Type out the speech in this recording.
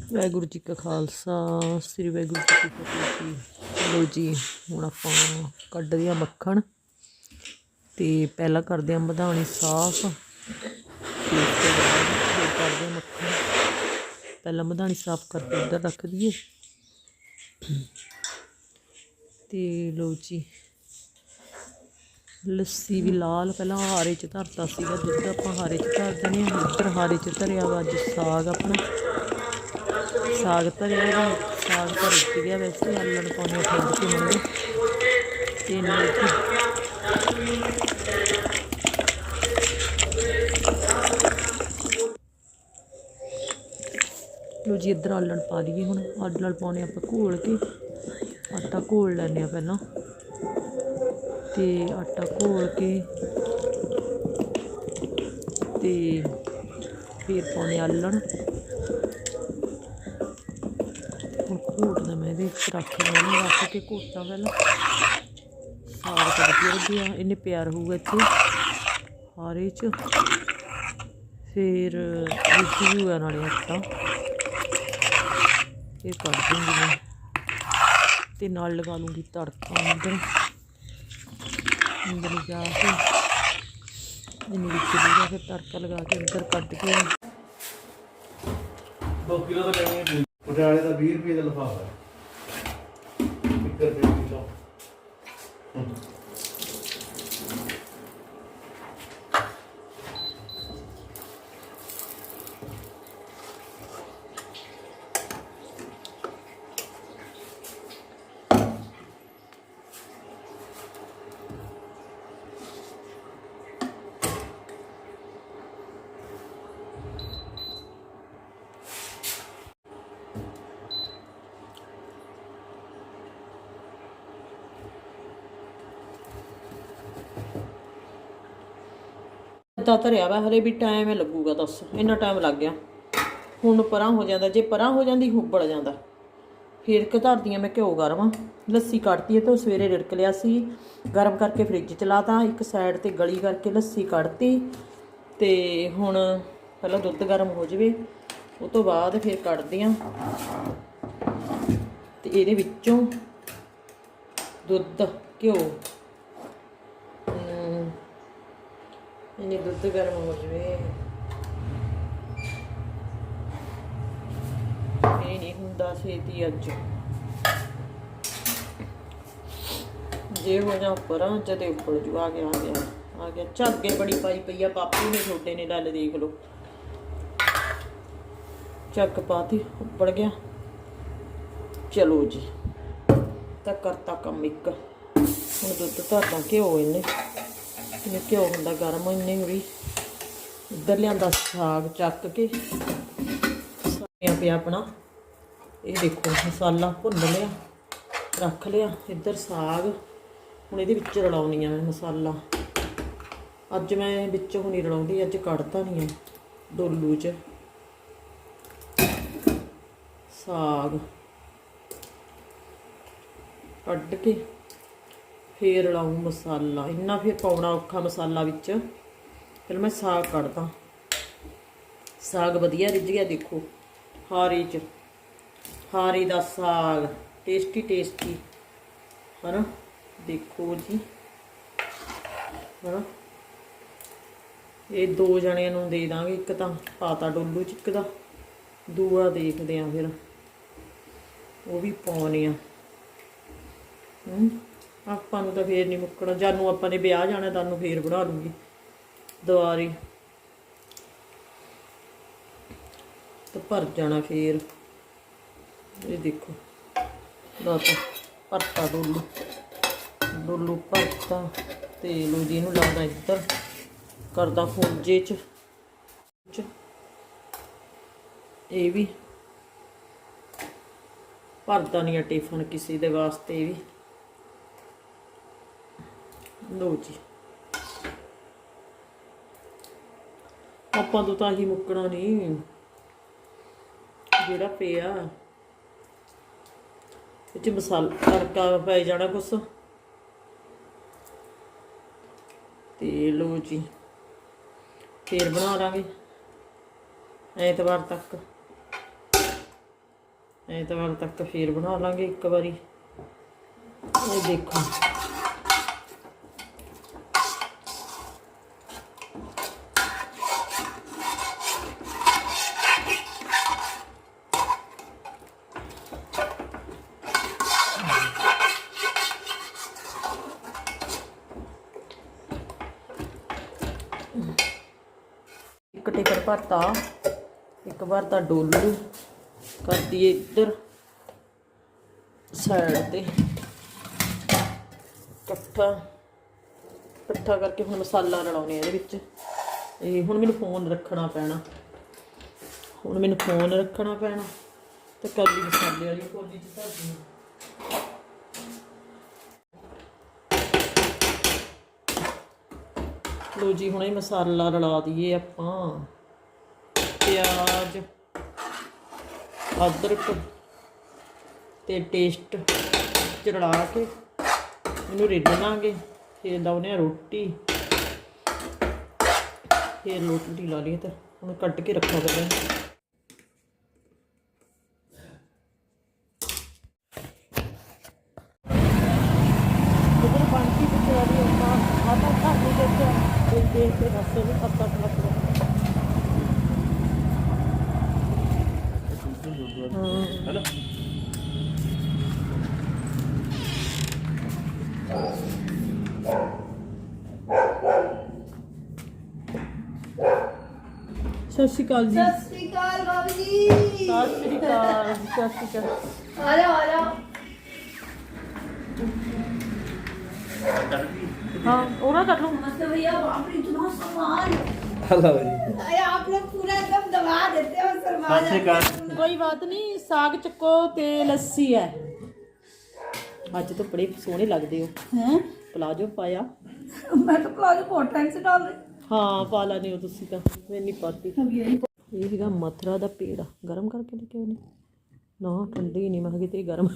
ਵਾਹਿਗੁਰੂ ਜੀ ਕਾ ਖਾਲਸਾ, ਸ੍ਰੀ ਵਾਹਿਗੁਰੂ ਜੀ ਕੀ ਫਤਿਹ ਜੀ। ਲੋ ਜੀ, ਹੁਣ ਆਪਾਂ ਕੱਢਦੇ ਆ ਮੱਖਣ ਤੇ ਪਹਿਲਾਂ ਕਰਦੇ ਆ ਮਧਾਣੀ ਸਾਫ਼। ਤੇ ਉਸ ਤੋਂ ਬਾਅਦ ਫਿਰ ਕਰਦੇ ਆ ਮੱਖਣ। ਪਹਿਲਾਂ ਮਧਾਣੀ ਸਾਫ਼ ਕਰਕੇ ਉੱਧਰ ਰੱਖ ਦਈਏ। ਤੇ ਲੋ ਜੀ, ਲੱਸੀ ਵੀ ਲਾਲ, ਪਹਿਲਾਂ ਹਾਰੇ ਚ ਧਰਤਾ ਸੀਗਾ ਦੁੱਧ ਆਪਾਂ ਹਾਰੇ ਚ ਧਰ ਦਿੰਦੇ ਹਾਂ ਇੱਧਰ ਹਾਰੇ ਚ ਧਰਿਆ ਵਾ ਅੱਜ ਸਾਗ ਆਪਣਾ। ਸਾਗ ਧਰਿਆ ਵਾ ਸਾਗ ਧਰ ਉੱਤੇ ਵੈਸੇ, ਆਲਣ ਪਾਉਣੇ ਠੰਡ ਕੇ। ਮੰਗੇ ਤੇ ਲੋ ਜੀ, ਇੱਧਰ ਆਲਣ ਪਾ ਦਈਏ ਹੁਣ। ਆਲਣ ਪਾਉਣੇ ਆਪਾਂ ਘੋਲ ਕੇ। ਆਟਾ ਘੋਲ ਲੈਂਦੇ ਆ ਪਹਿਲਾਂ। ਤੇ ਆਟਾ ਘੋਲ ਕੇ ਤੇ ਫਿਰ ਪਾਉਣੇ ਆਲਣ। ਇਹਦੇ ਰੱਖ ਲੈਣਾ ਰੱਖ ਕੇ ਘੋਟਾਂ ਪਹਿਲਾਂ। ਸਾਗ ਤਾਂ ਵਧੀਆ ਇਹਨੇ ਪਿਆਰ ਹੋਊਗਾ ਇੱਥੇ, ਹਾਰੇ ਚ। ਫਿਰ ਵਿੱਚ ਵੀ ਹੋਇਆ ਨਾਲੇ ਆਟਾ। ਇਹ ਕੱਢ ਦੂੰਗੀ ਮੈਂ। ਤੇ ਨਾਲ ਲਗਾ ਲੂੰਗੀ ਤੜਕਾ ਅੰਦਰ। ਅੰਦਰ ਜਾ ਕੇ। ਇਹਨੂੰ ਵਿੱਚ ਲਗਾ ਕੇ ਤੜਕਾ ਲਗਾ ਕੇ ਅੰਦਰ ਕੱਢ ਕੇ। 2 ਕਿਲੋ ਦਾ ਕਹਿੰਦੇ ਪਟਿਆਲੇ ਦਾ 20 ਰੁਪਏ ਦਾ ਲਫਾਫਾ। Perfeito. ਰੁਪਏ ਧਰਿਆ ਵਾ, ਹਲੇ ਵੀ ਟਾਈਮ ਹੀ ਲੱਗੂਗਾ ਦੱਸ, ਇੰਨਾ ਟਾਈਮ ਲੱਗ ਗਿਆ। ਹੁਣ ਪਰਾਂ ਹੋ ਜਾਂਦਾ, ਜੇ ਪਰਾਂ ਹੋ ਜਾਂਦੀ, ਹੁੱਬੜ ਜਾਂਦਾ। ਫਿਰ ਕਿ ਮੈਂ ਘਿਓ ਗਰਮ, ਲੱਸੀ ਕੱਢਤੀ ਹੈ ਤੇ ਉਹ ਸਵੇਰੇ ਰਿੜਕ ਲਿਆ ਸੀ। ਗਰਮ ਕਰਕੇ ਫ੍ਰਿਜ ਚ ਲਾਤਾ, ਇੱਕ ਸਾਈਡ ਤੇ ਗਲੀ ਕਰਕੇ ਲੱਸੀ ਕੱਢਤੀ ਤੇ ਹੁਣ ਪਹਿਲਾਂ ਦੁੱਧ ਗਰਮ ਹੋ ਜਵੇ, ਉਹ ਤੋਂ ਬਾਅਦ ਫਿਰ ਕੱਢਦੀ ਕੱਢਦੀਆਂ ਤੇ ਇਹਦੇ ਵਿੱਚੋਂ ਦੁੱਧ, ਘਿਓ ਇਹਨੇ ਦੁੱਧ ਗਰਮ ਹੋ ਜਵੇ। ਇਹ ਨਹੀਂ ਹੁੰਦਾ ਛੇਤੀ ਅੱਜ। ਜੇ ਹੋ ਜਾ ਪਰਾਂ ਜਦੇ ਉੱਪਰ ਜੂ, ਆ ਗਿਆ ਆ ਗਿਆ ਆ ਗਿਆ। ਝੱਗੇ ਬੜੀ ਪਾਈ ਪਈ ਆ ਬਾਪੂ ਨੇ ਛੋਟੇ ਨੇ ਡੱਲ ਦੇਖ ਲਓ। ਚੱਕ ਪਾਤੀ, ਉੱਪੜ ਗਿਆ। ਚਲੋ ਜੀ ਤਾਂ ਕਰਤਾ ਕੰਮ ਇੱਕ। ਹੁਣ ਦੁੱਧ ਧਰਦਾ ਘਿਓ ਇਹਨੇ। ਇਹਨੇ ਘਿਓ ਹੁੰਦਾ ਗਰਮ ਇੰਨੇ ਵੀ ਇੱਧਰ ਲਿਆਂਦਾ ਸਾਗ ਚੱਕ ਕੇ। ਸਾਗਿਆ ਪਿਆ ਆਪਣਾ। ਇਹ ਦੇਖੋ, ਮਸਾਲਾ ਭੁੰਨ ਲਿਆ, ਰੱਖ ਲਿਆ। ਇੱਧਰ ਸਾਗ, ਹੁਣ ਇਹਦੇ ਵਿੱਚ ਰਲਾਉਣੀ ਆ ਮੈਂ ਮਸਾਲਾ। ਅੱਜ ਮੈਂ ਵਿੱਚ ਹੁਣ ਨਹੀਂ ਰਲਾਉਂਦੀ, ਅੱਜ ਕੱਢਦਾ ਨਹੀਂ ਆ, ਡੋਲੂ 'ਚ। ਸਾਗ ਕੱਢ ਕੇ ਫੇਰ ਲਾਉ ਮਸਾਲਾ। ਇੰਨਾ ਫੇਰ ਪਾਉਣਾ ਔਖਾ ਮਸਾਲਾ ਵਿੱਚ। ਫਿਰ ਮੈਂ ਸਾਗ ਕੱਢਦਾ। ਸਾਗ ਵਧੀਆ ਰਿੱਝ ਗਿਆ ਦੇਖੋ। ਹਾਰੀ ਚ। ਹਾਰੀ ਦਾ ਸਾਗ। Tasty tasty. ਹਨਾ? ਦੇਖੋ ਜੀ। ਹਨਾ? ਇਹ ਦੋ ਜਣਿਆਂ ਨੂੰ ਦੇ ਦਾਂਗੇ ਇੱਕ ਤਾਂ ਪਾਤਾ ਡੋਲੂ ਚ ਇੱਕ ਦਾ। ਦੂਆ ਦੇਖਦੇ ਆਂ ਫਿਰ। ਉਹ ਵੀ ਪਾਉਣੇ ਆ। ਹਮ, ਆਪਾਂ ਨੂੰ ਤਾਂ ਫੇਰ ਨਹੀਂ ਮੁੱਕਣਾ। ਜਾਨੂੰ ਆਪਾਂ ਨੇ ਵਿਆਹ ਜਾਣਾ ਤਾਂ ਨੂੰ ਫੇਰ ਬਣਾ ਲੂੰਗੀ। ਦੁਆਰੀ ਤਾਂ ਭਰ ਜਾਣਾ ਫੇਰ। ਇਹ ਦੇਖੋ। ਦਾਤਾ ਭਰਤਾ ਡੋਲੂ। ਡੋਲੂ ਭਰਤਾ। ਤੇ ਲੋ ਜੀ, ਇਹਨੂੰ ਲਾਉਂਦਾ ਇੱਧਰ। ਕਰਦਾ ਖੂੰਜੇ ਚ। ਇਹ ਵੀ। ਭਰਦਾ ਨਹੀਂ ਆ ਟਿਫਨ ਕਿਸੇ ਦੇ ਵਾਸਤੇ ਵੀ। ਲੋ ਜੀ। ਆਪਾਂ ਤੋਂ ਤਾਂ ਹੀ ਮੁੱਕਣਾ ਨਹੀਂ। ਜਿਹੜਾ ਪਿਆ। ਇਹ ਮਸਾਲਾ, ਤੜਕਾ ਪੈ ਜਾਣਾ ਕੁਛ। ਤੇ ਲੋ ਜੀ। ਫੇਰ ਬਣਾ ਲਾਂਗੇ ਐਤਵਾਰ ਤੱਕ। ਐਤਵਾਰ ਤੱਕ ਫੇਰ ਬਣਾ ਲਾਂਗੇ ਇੱਕ ਵਾਰੀ। ਇਹ ਦੇਖੋ। ਇੱਕ ਟਿਕਟ ਭਰਤਾ, ਇੱਕ ਭਰਤਾ ਡੋਲੂ ਕਰਤੀ ਇੱਧਰ ਸਾਈਡ ਤੇ। ਇਕੱਠਾ ਇਕੱਠਾ ਕਰਕੇ ਹੁਣ ਮਸਾਲਾ ਰਲਾਉਣੇ ਇਹਦੇ ਵਿੱਚ। ਇਹ ਹੁਣ ਮੈਨੂੰ ਫੋਨ ਰੱਖਣਾ ਪੈਣਾ। ਹੁਣ ਮੈਨੂੰ ਫੋਨ ਰੱਖਣਾ ਪੈਣਾ ਤੇ ਕੌਲੀ ਮਸਾਲੇ ਵਾਲੀ ਕੌਲੀ ਚ ਧਰ ਦਿੰਦੀ ਲੋ ਜੀ, ਹੁਣੇ ਮਸਾਲਾ ਰਲਾ ਦਈਏ ਆਪਾਂ। ਪਿਆਜ਼, ਅਦਰਕ ਤੇ ਟੇਸਟ ਚ ਰਲਾ ਕੇ ਇਹਨੂੰ ਰਿੱਝਾਂਗੇ ਫਿਰ ਲਾਉਨੇ ਆ ਰੋਟੀ। ਫਿਰ ਰੋਟੀ ਲਾ ਲਈਏ ਤਾਂ ਹੁਣ ਕੱਟ ਕੇ ਰੱਖਾ ਕਰਦੇ ਜਦੋਂ ਬਾਂਕੀ ਪਿੱਛੇ ਦੀ ਆਪਾਂ ਆਟਾ ਖਾ ਕੇ ਦੇਖਿਆ। ਇਹ ਦੇਖ ਕੇ ਰਸਤੇ ਨੂੰ ਪੱਤਾ ਪੱਤਾ ਹੈਨਾ ਸਤਿ ਸ਼੍ਰੀ ਅਕਾਲ ਜੀ ਸਤਿ ਸ੍ਰੀ ਅਕਾਲ ਬਾਬੂ ਜੀ ਸਤਿ ਸ਼੍ਰੀ ਅਕਾਲ ਸਤਿ ਸ਼੍ਰੀ ਅਕਾਲ ਆ ਜਾ ਆ ਜਾ हाँ ओरा कर लो मतलब भैया बाप रे इतना सामान ਹਲਾ ਜੀ अरे आप लोग पूरा एकदम दबा देते हो ਸਤਿ सामान ਸ਼੍ਰੀ ਅਕਾਲ ਕੋਈ ਬਾਤ ਨਹੀਂ ਸਾਗ ਚੱਕੋ ਤੇ ਲੱਸੀ ਹੈ ਅੱਜ ਤਾਂ ਬੜੇ ਸੋਹਣੇ ਲੱਗਦੇ ਹੋ हैं ਪਲਾਜੋ ਪਾਇਆ मैं तो प्लाजो बहुत टाइम से डाल रही ਹਾਂ ਪਾ ਲੈਣੇ ਹੋ ਤੁਸੀਂ ਤਾਂ ਮੈਂ ਨਹੀਂ ਪਾਤੀ अब यही ਇਹ ਹੈਗਾ ਮਥੁਰਾ ਦਾ ਪੇੜਾ ਗਰਮ ਕਰਕੇ ਲੈ ਕੇ ਆਉਣੇ ਨਾ ਠੰਡੀ ਨਹੀਂ ਮੈਂ ਕਿਹਾ ਕਿਤੇ ਗਰਮ